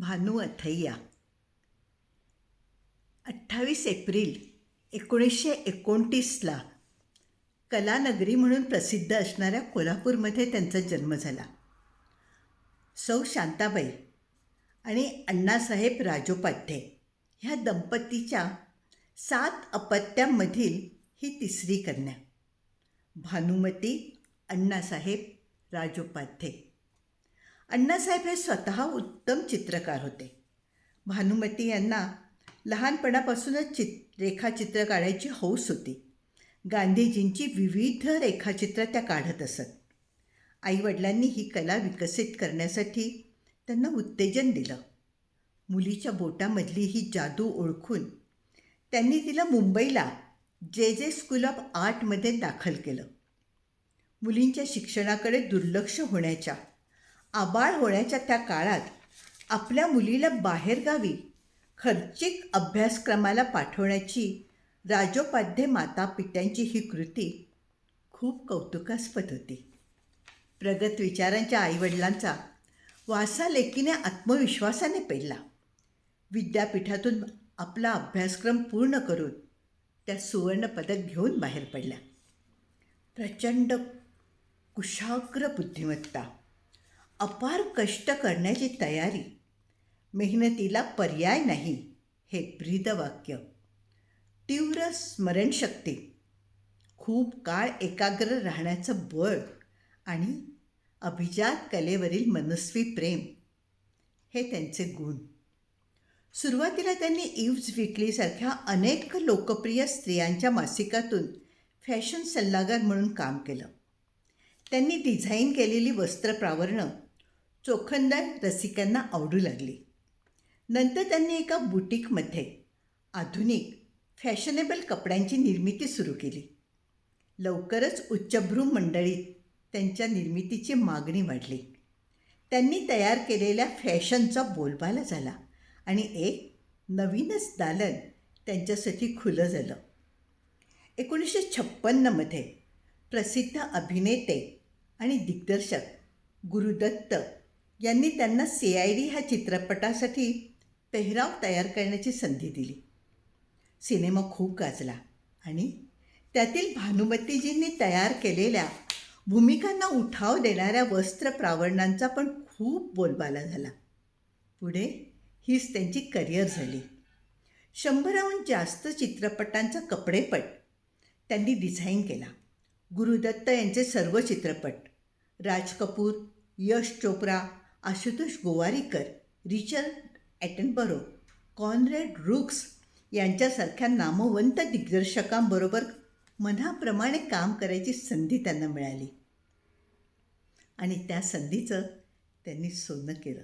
भानू अथय्या. अठ्ठावीस एप्रिल एकोणीसशे एकोणतीसला कलानगरी म्हणून प्रसिद्ध असणाऱ्या कोल्हापूरमध्ये त्यांचा जन्म झाला. सौ शांताबाई आणि अण्णासाहेब राजोपाध्ये ह्या दंपतीच्या सात अपत्यांमधील ही तिसरी कन्या. भानुमती अण्णासाहेब राजोपाध्ये. अण्णासाहेब हे स्वतः उत्तम चित्रकार होते. भानुमती यांना लहानपणापासूनच चित रेखाचित्र काढायची हौस होती. गांधीजींची विविध रेखाचित्र त्या काढत असत. आईवडिलांनी ही कला विकसित करण्यासाठी त्यांना उत्तेजन दिलं. मुलीच्या बोटामधली ही जादू ओळखून त्यांनी तिला मुंबईला जे जे स्कूल ऑफ आर्टमध्ये दाखल केलं. मुलींच्या शिक्षणाकडे दुर्लक्ष होण्याच्या आबाळ होण्याच्या त्या काळात आपल्या मुलीला बाहेरगावी खर्चिक अभ्यासक्रमाला पाठवण्याची राजोपाध्ये मातापित्यांची ही कृती खूप कौतुकास्पद होती. प्रगत विचारांच्या आईवडिलांचा वासा लेकीने आत्मविश्वासाने पेलला. विद्यापीठातून आपला अभ्यासक्रम पूर्ण करून त्या सुवर्णपदक घेऊन बाहेर पडल्या. प्रचंड कुशाग्र बुद्धिमत्ता अपार कष्ट करण्याची तयारी. मेहनतीला पर्याय नाही हे ब्रीदवाक्य. तीव्र स्मरणशक्ती. खूप काळ एकाग्र राहण्याचं बळ आणि अभिजात कलेवरील मनस्वी प्रेम हे त्यांचे गुण. सुरुवातीला त्यांनी इव्ज विकलीसारख्या अनेक लोकप्रिय स्त्रियांच्या मासिकातून फॅशन सल्लागार म्हणून काम केलं. त्यांनी डिझाईन केलेली वस्त्रप्रावरणं चोखंदार रसिकांना आवडू लागली. नंतर त्यांनी एका बुटीकमध्ये आधुनिक फॅशनेबल कपड्यांची निर्मिती सुरू केली. लवकरच उच्चभ्रू मंडळीत त्यांच्या निर्मितीची मागणी वाढली. त्यांनी तयार केलेल्या फॅशनचा बोलबाला झाला आणि एक नवीनच दालन त्यांच्यासाठी खुलं झालं. एकोणीसशे छप्पन्नमध्ये प्रसिद्ध अभिनेते आणि दिग्दर्शक गुरुदत्त यांनी त्यांना सी आय डी ह्या चित्रपटासाठी पेहराव तयार करण्याची संधी दिली. सिनेमा खूप गाजला आणि त्यातील भानुमतीजींनी तयार केलेल्या भूमिकांना उठाव देणाऱ्या वस्त्र प्रावरणांचा पण खूप बोलबाला झाला. पुढे हीच त्यांची करिअर झाली. शंभराहून जास्त चित्रपटांचा कपडेपट त्यांनी डिझाईन केला. गुरुदत्त यांचे सर्व चित्रपट Raj Kapoor Yash Chopra Ashutosh Gowariker Richard Attenborough Conrad Rooks यांच्यासारख्या नामवंत दिग्दर्शकांबरोबर मनाप्रमाणे काम करायची संधी त्यांना मिळाली. आणि त्या संधीचं त्यांनी सोनं केलं.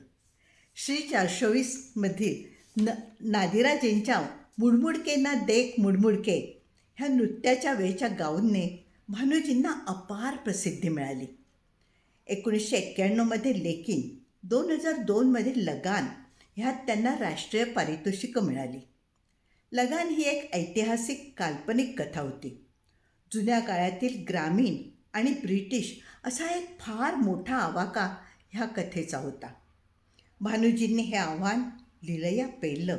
श्री चारशेवीसमधील न नादिराजेंच्या मुडमुडके ना देख मुडमुडके ह्या नृत्याच्या वेळच्या गाऊनने भानुजींना अपार प्रसिद्धी मिळाली. एकोणीसशे एक्क्याण्णवमध्ये लेकिन दोन हजार दोनमध्ये लगान ह्यात त्यांना राष्ट्रीय पारितोषिकं मिळाली. लगान ही एक ऐतिहासिक काल्पनिक कथा होती. जुन्या काळातील ग्रामीण आणि ब्रिटिश असा एक फार मोठा आवाका ह्या कथेचा होता. भानुजींनी हे आव्हान लिलया पेललं.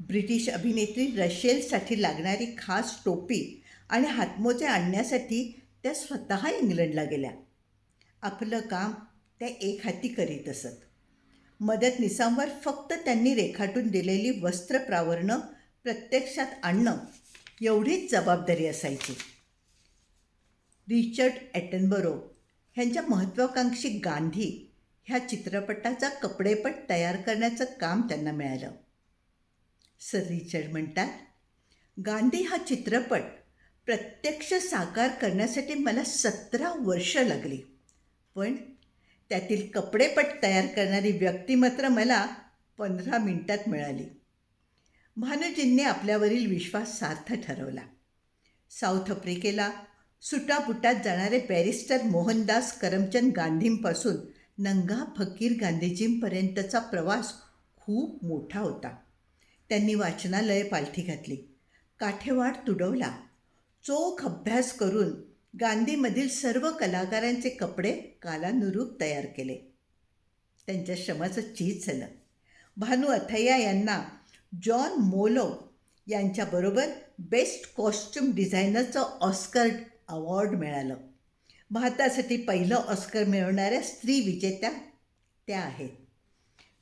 ब्रिटिश अभिनेत्री रशेलसाठी लागणारी खास टोपी आणि हातमोजे आणण्यासाठी त्या स्वतः इंग्लंडला गेल्या. आपलं काम त्या एक हाती करीत असत. मदतनिसांवर फक्त त्यांनी रेखाटून दिलेली वस्त्र प्रावरणं प्रत्यक्षात आणणं एवढीच जबाबदारी असायची. रिचर्ड ॲटनबरो ह्यांच्या महत्त्वाकांक्षी गांधी ह्या चित्रपटाचा कपडेपट तयार करण्याचं काम त्यांना मिळालं. सर रिचर्ड म्हणतात गांधी हा चित्रपट प्रत्यक्ष साकार करण्यासाठी मला सतरा वर्ष लागली. पण त्यातील कपडेपट तयार करणारी व्यक्ती मात्र मला पंधरा मिनिटात मिळाली. भानुजींनी आपल्यावरील विश्वास सार्थ ठरवला. साऊथ आफ्रिकेला सुटापुटात जाणारे बॅरिस्टर मोहनदास करमचंद गांधींपासून नंगा फकीर गांधीजींपर्यंतचा प्रवास खूप मोठा होता. त्यांनी वाचनालय पालथी घातली. काठेवाड तुडवला. चोख अभ्यास करून गांधीमधील सर्व कलाकारांचे कपडे कालानुरूप तयार केले. त्यांच्या श्रमाचं चीज झालं. भानू अथय्या यांना जॉन मोलो यांच्याबरोबर बेस्ट कॉस्ट्युम डिझायनरचं ऑस्कर अवॉर्ड मिळालं. भारतासाठी पहिलं ऑस्कर मिळवणाऱ्या स्त्री विजेत्या त्या आहेत.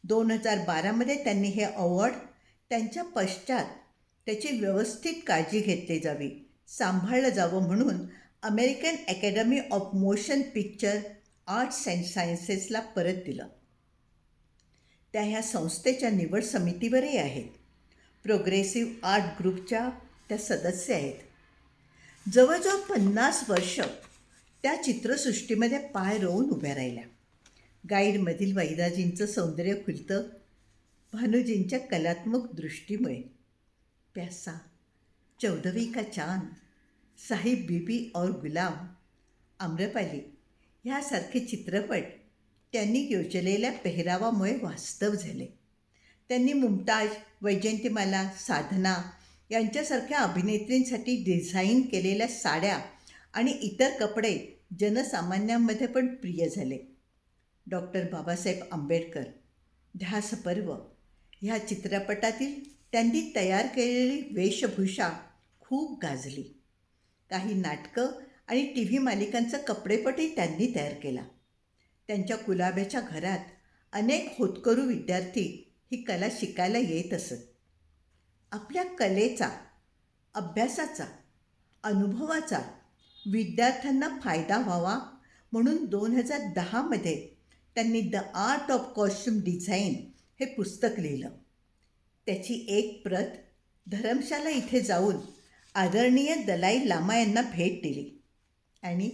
दोन हजार बारामध्ये त्यांनी हे अवॉर्ड त्यांच्या पश्चात त्याची व्यवस्थित काळजी घेतली जावी सांभाळलं जावं म्हणून American Academy of Motion Picture Arts and सायन्सेसला परत दिलं. त्या ह्या संस्थेच्या निवड समितीवरही आहेत. प्रोग्रेसिव्ह आर्ट ग्रुपच्या त्या सदस्य आहेत. जवळजवळ पन्नास वर्ष त्या चित्रसृष्टीमध्ये पाय रोवून उभ्या राहिल्या. गाईडमधील वैदाजींचं सौंदर्य खुलतं भानुजींच्या कलात्मक दृष्टीमुळे. प्यासा चौदवी का चांद? साहिब बीबी और गुलाम आम्रपाली ह्यासारखे चित्रपट त्यांनी योजलेल्या पेहरावामुळे वास्तव झाले. त्यांनी मुमताज वैजयंतीमाला साधना यांच्यासारख्या अभिनेत्रींसाठी डिझाईन केलेल्या साड्या आणि इतर कपडे जनसामान्यांमध्ये पण प्रिय झाले. डॉक्टर बाबासाहेब आंबेडकर ध्यासपर्व ह्या चित्रपटातील त्यांनी तयार केलेली वेशभूषा खूप गाजली. काही नाटकं आणि टी व्ही मालिकांचा कपडेपटही त्यांनी तयार केला. त्यांच्या कुलाब्याच्या घरात अनेक होतकरू विद्यार्थी ही कला शिकायला येत असत. आपल्या कलेचा अभ्यासाचा अनुभवाचा विद्यार्थ्यांना फायदा व्हावा म्हणून दोन हजार दहामध्ये त्यांनी The Art of Costume Design हे पुस्तक लिहिलं. त्याची एक प्रत धरमशाला इथे जाऊन आदरणीय दलाई लामा यांना भेट दिली आणि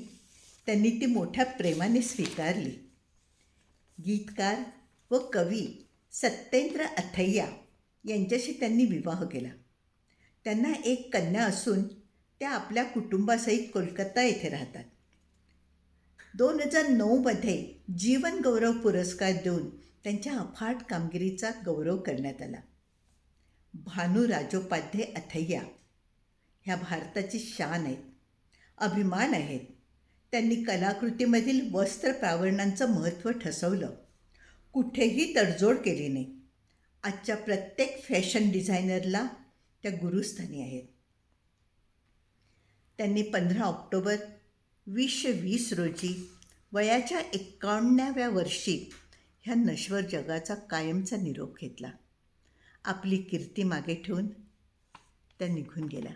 त्यांनी ती मोठ्या प्रेमाने स्वीकारली. गीतकार व कवी सत्येंद्र अथय्या यांच्याशी त्यांनी विवाह केला. त्यांना एक कन्या असून त्या आपल्या कुटुंबासहित कोलकाता येथे राहतात. दोन हजार नऊमध्ये जीवन गौरव पुरस्कार देऊन त्यांच्या अफाट कामगिरीचा गौरव करण्यात आला. भानू राजोपाध्ये अथय्या ह्या भारताची शान आहेत अभिमान आहेत. त्यांनी कलाकृतीमधील वस्त्र प्रावरणांचं महत्त्व ठसवलं. कुठेही तडजोड केली नाही. आजच्या प्रत्येक फॅशन डिझायनरला त्या गुरुस्थानी आहेत. त्यांनी पंधरा ऑक्टोबर वीसशे वीस रोजी वयाच्या एकावन्नाव्या वर्षी ह्या नश्वर जगाचा कायमचा निरोप घेतला. आपली कीर्ती मागे ठेवून त्या निघून गेल्या.